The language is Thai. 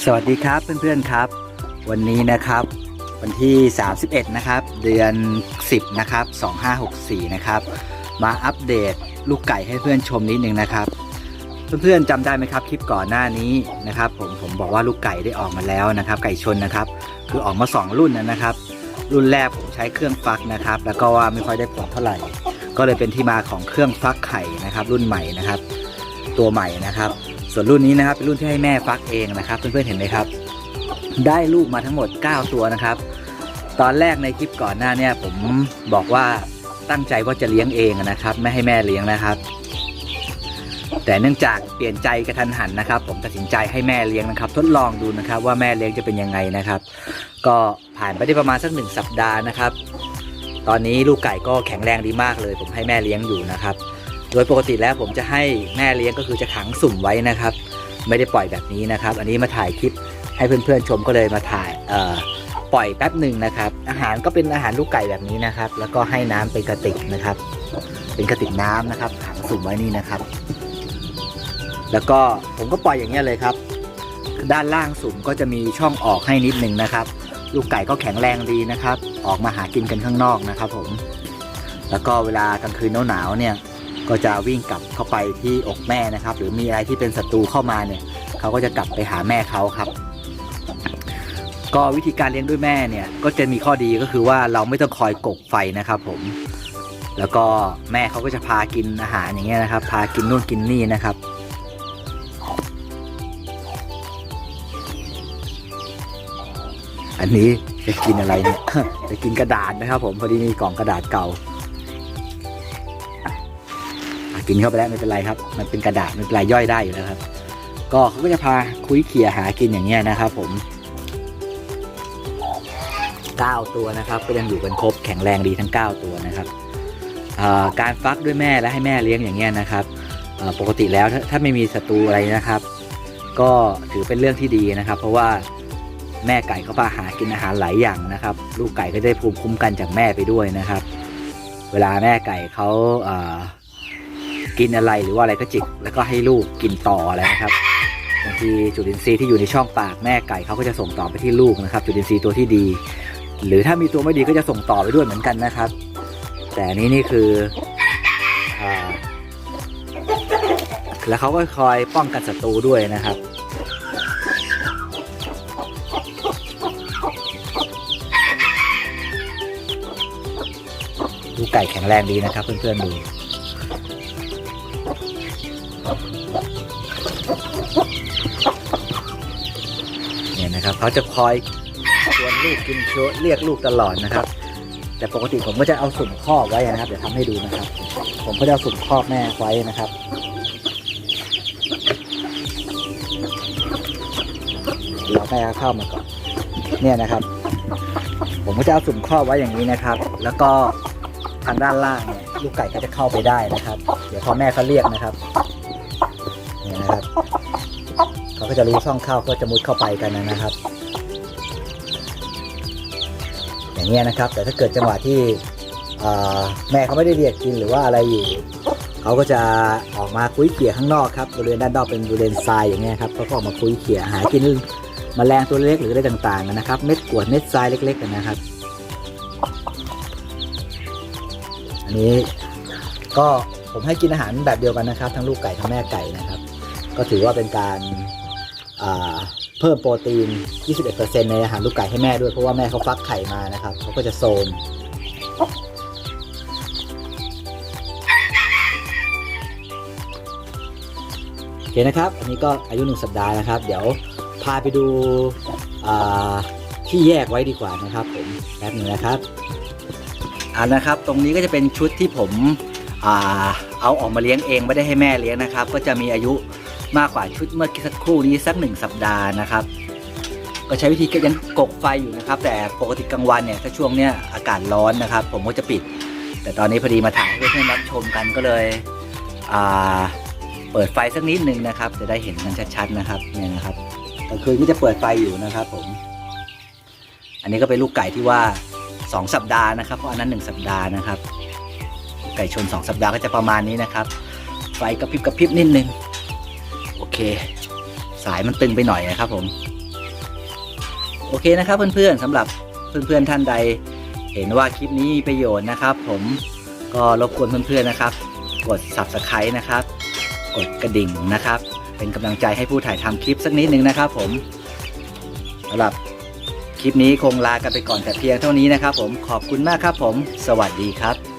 สวัสดีครับเพื่อนๆครับ วันนี้นะครับ วันที่ 31 นะครับ เดือน 10 นะครับ 2564 นะครับ มาอัปเดตลูกไก่ให้เพื่อนชมนิดนึงนะครับ เพื่อนๆจำได้ไหมครับ คลิปก่อนหน้านี้นะครับ ผมผมบอกว่าลูกไก่ได้ออกมาแล้วนะครับ ไก่ชนนะครับ คือออกมา 2 รุ่นนะครับ รุ่นแรกผมใช้เครื่องฟักนะครับ แล้วก็ว่าไม่ค่อยได้ผลเท่าไหร่ ก็เลยเป็นที่มาของเครื่องฟักไข่นะครับ รุ่นใหม่นะครับ ตัวใหม่นะครับ ส่วนรุ่นนี้นะครับเป็นรุ่นที่ให้แม่ฟักเองนะครับ เพื่อนๆเห็นไหมครับ ได้ลูกมาทั้งหมด 9 ตัวนะครับ ตอนแรกในคลิปก่อนหน้าเนี่ยผมบอกว่าตั้งใจว่าจะเลี้ยงเองนะครับ ไม่ให้แม่เลี้ยงนะครับ แต่เนื่องจากเปลี่ยนใจกระทันหันนะครับ ผมตัดสินใจให้แม่เลี้ยงนะครับ ทดลองดูนะครับ ว่าแม่เลี้ยงจะเป็นยังไงนะครับ ก็ผ่านไปได้ประมาณสักหนึ่งสัปดาห์นะครับ ตอนนี้ลูกไก่ก็แข็งแรงดีมากเลย ผมให้แม่เลี้ยงอยู่นะครับ โดยปกติแล้วผมจะให้แม่เลี้ยงก็คือจะขังสุ่มไว้นะครับ ไม่ได้ปล่อยแบบนี้นะครับ อันนี้มาถ่ายคลิปให้เพื่อนๆชมก็เลยมาถ่ายปล่อยแป๊บหนึ่งนะครับ อาหารก็เป็นอาหารลูกไก่แบบนี้นะครับ แล้วก็ให้น้ำเป็นกระติกนะครับ เป็นกระติกน้ำนะครับ ขังสุ่มไว้นี่นะครับ แล้วก็ผมก็ปล่อยอย่างเงี้ยเลยครับ ด้านล่างสุ่มก็จะมีช่องออกให้นิดหนึ่งนะครับ ลูกไก่ก็แข็งแรงดีนะครับ ออกมาหากินกันข้างนอกนะครับ ผม แล้วก็เวลากลางคืนหนาวๆเนี่ย ก็จะวิ่งกลับเข้าไปที่อกแม่นะครับ หรือมีอะไรที่เป็นศัตรูเข้ามาเนี่ยเขาก็จะกลับไปหาแม่เขาครับ ก็วิธีการเลี้ยงด้วยแม่เนี่ยก็จะมีข้อดีก็คือว่าเราไม่ต้องคอยกกไฟนะครับ ผม แล้วก็แม่เขาก็จะพากินอาหารอย่างเงี้ยนะครับ พากินนู่นกินนี่นะครับอันนี้จะกินอะไรเนี่ยจะกินกระดาษนะครับ ผมพอดีมีกล่องกระดาษเก่า กินเข้าไปแล้วไม่เป็นไรครับ มันเป็นกระดาษไม่เป็นไรย่อยได้อยู่แล้วครับ ก็เขาก็จะพาคุยเขี่ยหากินอย่างเงี้ยนะครับ ผม9ตัวนะครับ ก็ยังอยู่กันครบแข็งแรงดีทั้ง 9 ตัวนะครับการฟักด้วยแม่และให้แม่เลี้ยงอย่างเงี้ยนะครับปกติแล้วถ้าถ้าไม่มีศัตรูอะไรนะครับ ก็ถือเป็นเรื่องที่ดีนะครับ เพราะว่าแม่ไก่เขาพาหากินอาหารหลายอย่างนะครับ ลูกไก่ก็ได้ภูมิคุ้มกันจากแม่ไปด้วยนะครับ เวลาแม่ไก่เขา กินอะไรหรือว่าอะไรก็จิก แล้วก็ให้ลูกกินต่ออะไรนะครับบางทีจุลินทรีย์ที่อยู่ในช่องปากแม่ไก่เขาก็จะส่งต่อไปที่ลูกนะครับจุลินทรีย์ตัวที่ดี หรือถ้ามีตัวไม่ดีก็จะส่งต่อไปด้วยเหมือนกันนะครับ แต่นี้นี่คืออแล้วเขาก็คอยป้องกันศัตรูด้วยนะครับลูกไก่แข็งแรงดีนะครับเพื่อนๆดู เนี่ยนะครับเขาจะคอยชวนลูกกินโชวเรียกลูกตลอดนะครับ แต่ปกติผมก็จะเอาสุ่มครอบไว้นะครับ เดี๋ยวทำให้ดูนะครับ ผมก็จะเอาสุ่มครอบแม่ไว้นะครับเราแม่เข้ามาก่อนเนี่ยนะครับ ผมก็จะเอาสุ่มครอบไว้อย่างนี้นะครับ แล้วก็ทางด้านล่างเนี่ยลูกไก่ก็จะเข้าไปได้นะครับ เดี๋ยวพอแม่เขาเรียกนะครับ นี่นะครับเขาก็จะรู้ช่องเข้าก็จะมุดเข้าไปกันนะครับ อย่างเงี้ยนะครับ แต่ถ้าเกิดจังหวะที่แม่เขาไม่ได้เรียกกินหรือว่าอะไรอยู่เขาก็จะออกมาคุ้ยเขี่ยข้างนอกครับบริเวณด้านนอกเป็นบริเวณทรายอย่างเงี้ยครับเขาก็ออกมาคุ้ยเขี่ยหากินแมลงตัวเล็กหรืออะไรต่างๆนะครับ เม็ดกวดเม็ดทรายเล็กๆนะครับ อันนี้ก็ผมให้กินอาหารแบบเดียวกันนะครับ ทั้งลูกไก่ทั้งแม่ไก่นะครับ ก็ถือว่าเป็นการาเพิ่มโปรตีน 21%ในอาหารลูกไก่ให้แม่ด้วยเพราะว่าแม่เขาฟักไข่มานะครับเขาก็จะโซมโอเคนะครับ อันนี้ก็อายุ1สัปดาห์นะครับ เดี๋ยวพาไปดูที่แยกไว้ดีกว่านะครับผมแป๊บนึงนะครับอ่านะครับ ตรงนี้ก็จะเป็นชุดที่ผมอเอาออกมาเลี้ยงเองไม่ได้ให้แม่เลี้ยงนะครับ ก็จะมีอายุ มากกว่าชุดเมื่อกี้สักครู่นี้สักหนึ่งสัปดาห์นะครับ ก็ใช้วิธียังกกไฟอยู่นะครับ แต่ปกติกลางวันเนี่ยถ้าช่วงเนี้ยอากาศร้อนนะครับ ผมก็จะปิด แต่ตอนนี้พอดีมาถ่ายให้เพื่อนๆรับชมกันก็เลยเปิดไฟสักนิดนึงนะครับ จะได้เห็นกันชัดๆนะครับเนี่ยนะครับกลางคืนก็จะเปิดไฟอยู่นะครับ ผม อันนี้ก็เป็นลูกไก่ที่ว่า 2 สัปดาห์นะครับเพราะอันนั้น 1 สัปดาห์นะครับ ไก่ชน 2 สัปดาห์ก็จะประมาณนี้นะครับ ไฟกระพริบกระพริบนิดนึง เค สายมันตึงไปหน่อยนะครับผม โอเคนะครับเพื่อนๆสำหรับเพื่อนๆท่านใด เห็นว่าคลิปนี้มีประโยชน์นะครับ ผมก็รบกวนเพื่อนๆนะครับ กด subscribe นะครับ กดกระดิ่งนะครับ เป็นกำลังใจให้ผู้ถ่ายทำคลิปสักนิดหนึ่งนะครับ ผมสำหรับคลิปนี้คงลากันไปก่อนแต่เพียงเท่านี้นะครับ ผมขอบคุณมากครับผม สวัสดีครับ